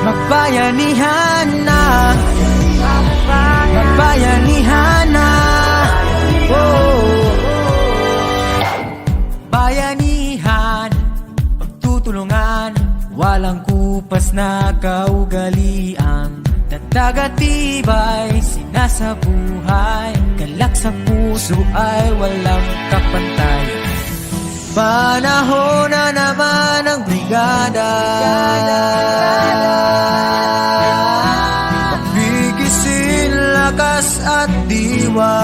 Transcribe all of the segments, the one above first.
Magbayanihan na. Magbayanihan na. Oh. Bayanihan Pagtutulungan Walang kupas na kaugalian. Nagtagatibay Sinasabuhay Galak sa puso ay walang kapantay Panahon na naman ang brigada. Pagbigisin lakas at diwa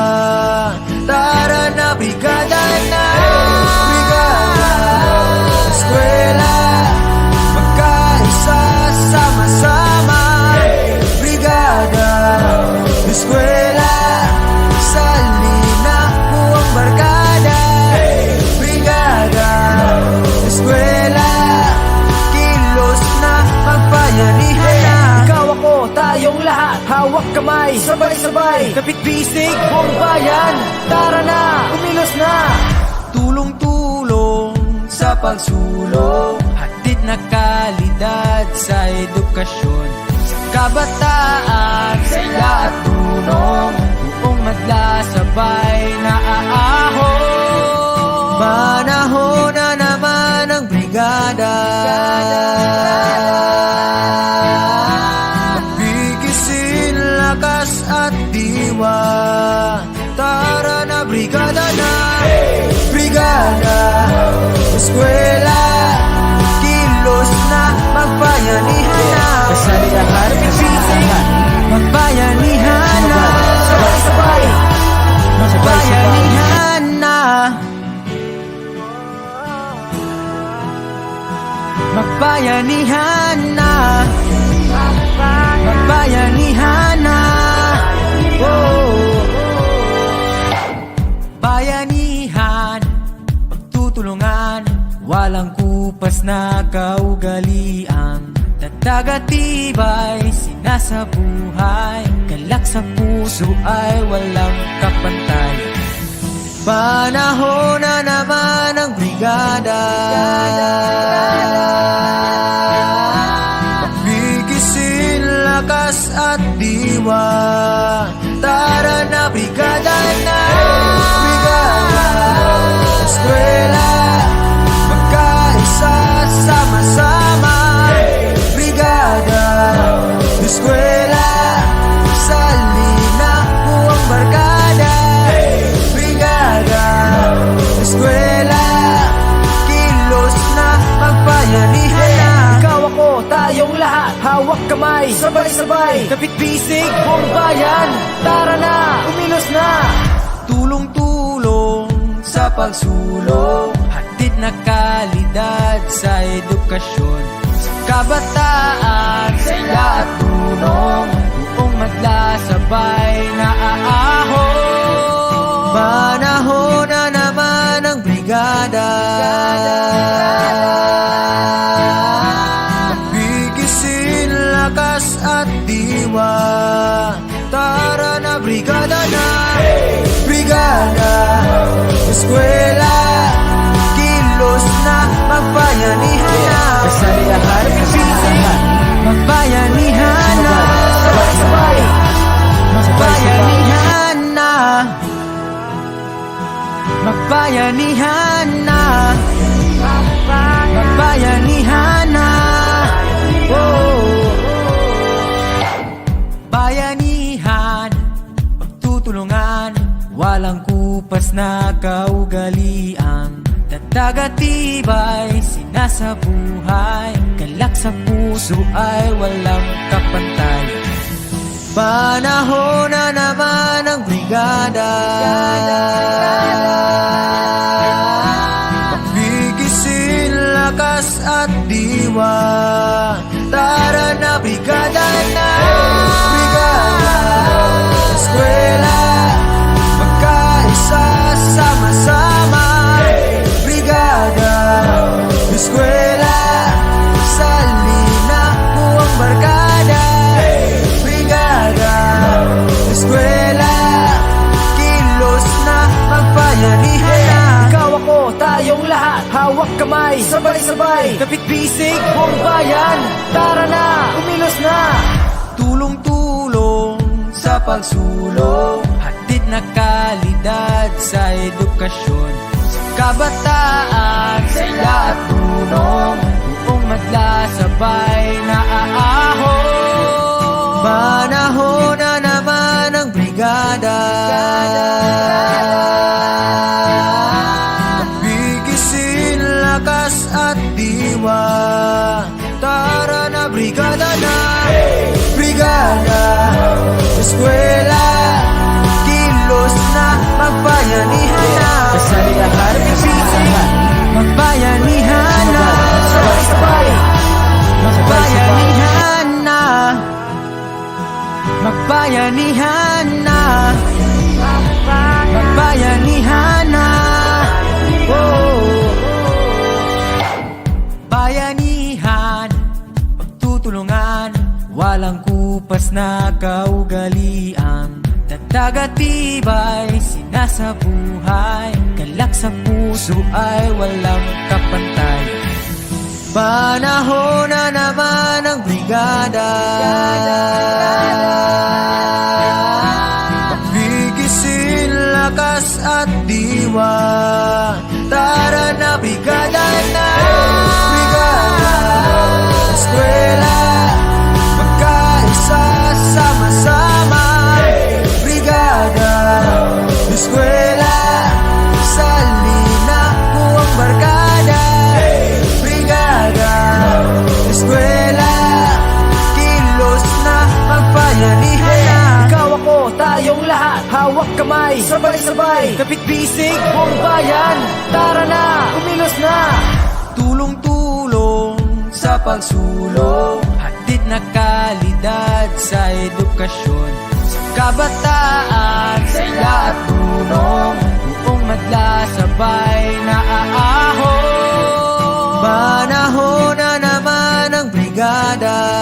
Kamay, sabay-sabay Kapit bisig, buong bayan Tara na, umilos na. Tulong-tulong sa pagsulong Hatid na kalidad sa edukasyon. Sa kabataan, sila at tulong Buong madla sabay na aahon. Panahon na naman ang brigada Magbayanihan na. Magbayanihan na. Oh. Bayanihan Pagtutulungan Walang kupas na kaugalian. Nagtagatibay Sinasabuhay Galak sa puso ay walang kapantay Panahon na naman ang brigada. Magbigisin lakas at diwa. Tara na Brigada Hawak kamay, sabay-sabay. Kapit bisig, buong bayan. Tara na, umilos na. Tulong-tulong sa pagsulong. Hatid na kalidad sa edukasyon. Sa kabataan, sila at tulong. Buong madla sabay na aahon. Panahon na naman ang brigada Magbayanihan na. Magbayanihan na. Oh. Bayanihan Pagtutulungan Walang kupas na kaugalian. Nagtagatibay Sinasabuhay Galak sa puso ay walang kapantay Panahon na naman ang brigada. Magbigisin lakas at diwa hawak kamay Sabay-sabay, kapit bisig, buong bayan. Tara na, umilos na. Tulong-tulong sa pagsulong. Hatid na kalidad sa edukasyon. Sa kabataan, sila at tulong. Buong madla sabay na aahon. Panahon na naman ang brigada Eskwela Kilos na Magbayanihan na Kasalihan, kasalihan. Magbayanihan na Magbayanihan na Magbayanihan na kupas na kaugalian Dagdag at tibay Sinasabuhay. Galak sa puso ay walang kapantay. Panahon na naman ang brigada. Bigisin lakas at diwa. Tara na Hawak kamay, sabay-sabay Kapit bisig, buong bayan. Tara na, umilos na. Tulong-tulong sa pagsulong Hatid na kalidad sa edukasyon. Sa kabataan, sila at tulong. Buong madla sabay na aahon. Panahon na naman ang brigada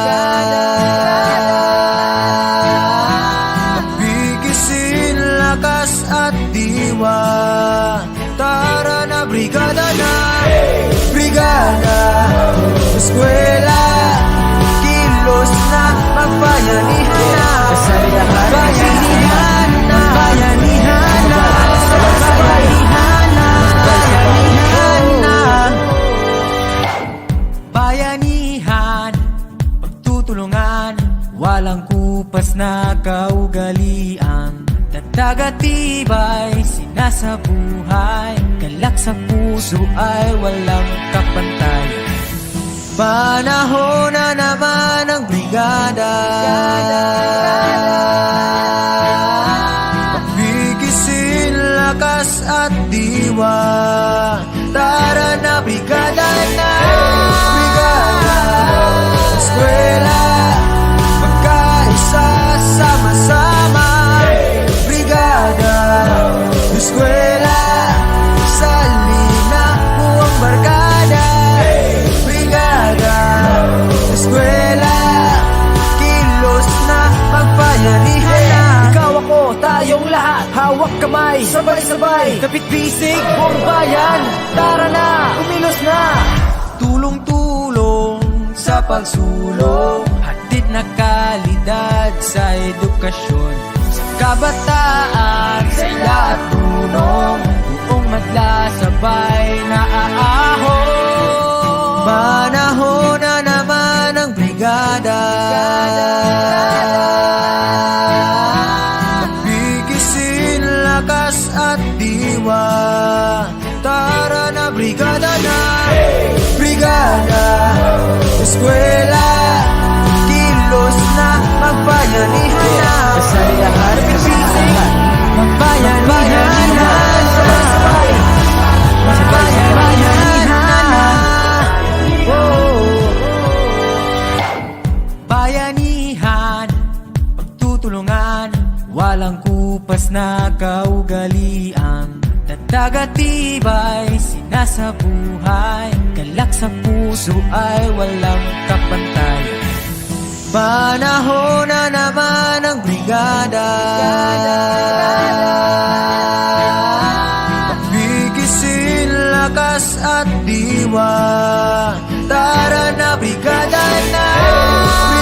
sa puso ay walang Kamay, sabay-sabay Kapit bisig, buong bayan Tara na, umilos na. Tulong-tulong sa pagsulong Hatid na kalidad sa edukasyon. Sa kabataan, sila at tulong Buong madla sabay brigada na Brigada Eskwela Kilos na Magbayanihan na kasalihan. Magbayanihan na Magbayanihan na. Bayanihan Pagtutulungan Walang kupas na kaugalian Dagdag at tibay Sinasabuhay. Galak sa puso ay walang kapantay. Panahon na naman ang brigada. Bigisin lakas lakas at diwa. Tara na, brigada na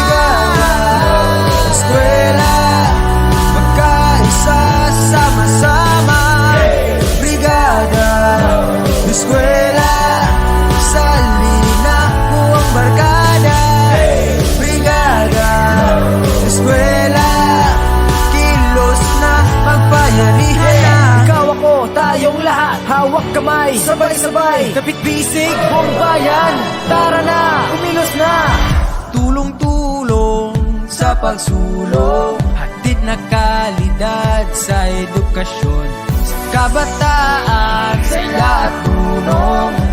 Hawak kamay, sabay-sabay. Kapit bisig, buong bayan. Tara na, umilos na. Tulong-tulong sa pagsulong. Hatid na kalidad sa edukasyon. Sa kabataan, sila at tulong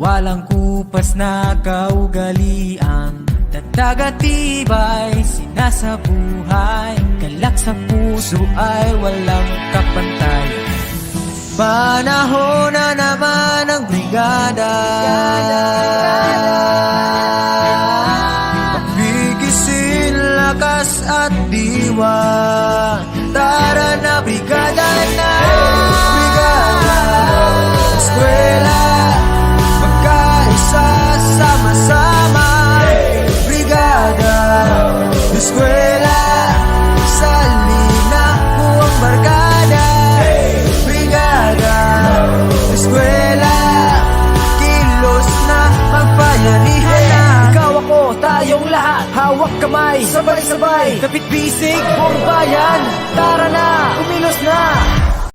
Walang kupas na kaugalian. Tatagatibay Sinasabuhay Galak sa puso ay walang kapantay. Panahon na naman ang brigada kamay, sabay-sabay. Kapit bisig, buong bayan. Tara na, umilos na